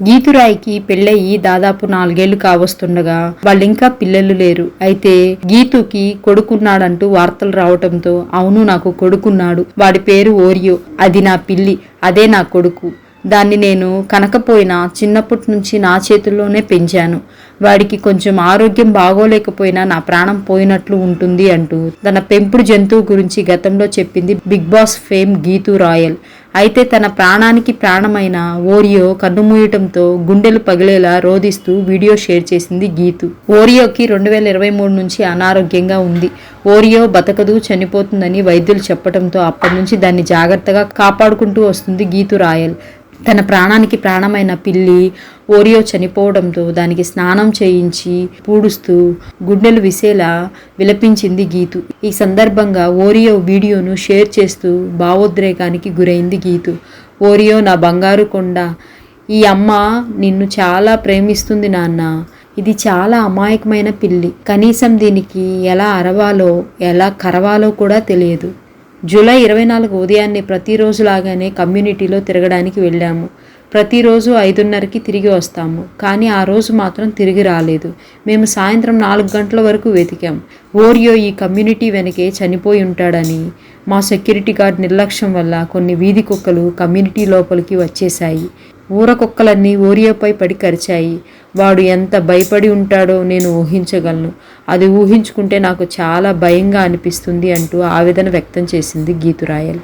గీతురాయికి పెళ్ళయి దాదాపు నాలుగేళ్ళు కావస్తుండగా వాళ్ళింకా పిల్లలు లేరు. అయితే గీతుకి కొడుకున్నాడంటూ వార్తలు రావటంతో అవును నాకు కొడుకున్నాడు. వాడి పేరు ఓరియో. అది నా పిల్లి. అదే నా కొడుకు. దాన్ని నేను కనకపోయినా చిన్నప్పటి నుంచి నా చేతుల్లోనే పెంచాను. వాడికి కొంచెం ఆరోగ్యం బాగోలేకపోయినా నా ప్రాణం పోయినట్లు ఉంటుంది అంటూ తన పెంపుడు జంతువు గురించి గతంలో చెప్పింది Bigg Boss fame Geethu Royal. అయితే తన ప్రాణానికి ప్రాణమైన ఓరియో కన్నుమూయటంతో గుండెలు పగిలేలా రోధిస్తూ వీడియో షేర్ చేసింది గీతు. ఓరియోకి రెండు వేల ఇరవై మూడు నుంచి అనారోగ్యంగా ఉంది. ఓరియో బతకదు చనిపోతుందని వైద్యులు చెప్పడంతో అప్పటి నుంచి దాన్ని జాగ్రత్తగా కాపాడుకుంటూ వస్తుంది గీతు రాయల్. తన ప్రాణానికి ప్రాణమైన పిల్లి ఓరియో చనిపోవడంతో దానికి స్నానం చేయించి పూడుస్తూ గుండెలు విసేలా విలపించింది గీతు. ఈ సందర్భంగా ఓరియో వీడియోను షేర్ చేస్తూ భావోద్రేకానికి గురైంది గీతు. ఓరియో నా బంగారు కొండ ఈ అమ్మ నిన్ను చాలా ప్రేమిస్తుంది నాన్న. ఇది చాలా అమాయకమైన పిల్లి. కనీసం దీనికి ఎలా అరవాలో ఎలా కరవాలో కూడా తెలియదు. జూలై ఇరవై నాలుగు ఉదయాన్నే ప్రతిరోజులాగానే కమ్యూనిటీలో తిరగడానికి వెళ్ళాము. ప్రతిరోజు ఐదున్నరకి తిరిగి వస్తాము. కానీ ఆ రోజు మాత్రం తిరిగి రాలేదు. మేము సాయంత్రం నాలుగు గంటల వరకు వెతికాం. ఓరియో ఈ కమ్యూనిటీ వెనకే చనిపోయి ఉంటాడని మా సెక్యూరిటీ గార్డ్ నిర్లక్ష్యం వల్ల కొన్ని వీధి కుక్కలు కమ్యూనిటీ లోపలికి వచ్చేశాయి. ఊర కుక్కలన్నీ ఓరియోపై పడి కరిచాయి. వాడు ఎంత భయపడి ఉంటాడో నేను ఊహించగలను. అది ఊహించుకుంటే నాకు చాలా భయంగా అనిపిస్తుంది అంటూ ఆవేదన వ్యక్తం చేసింది గీతురాయల్.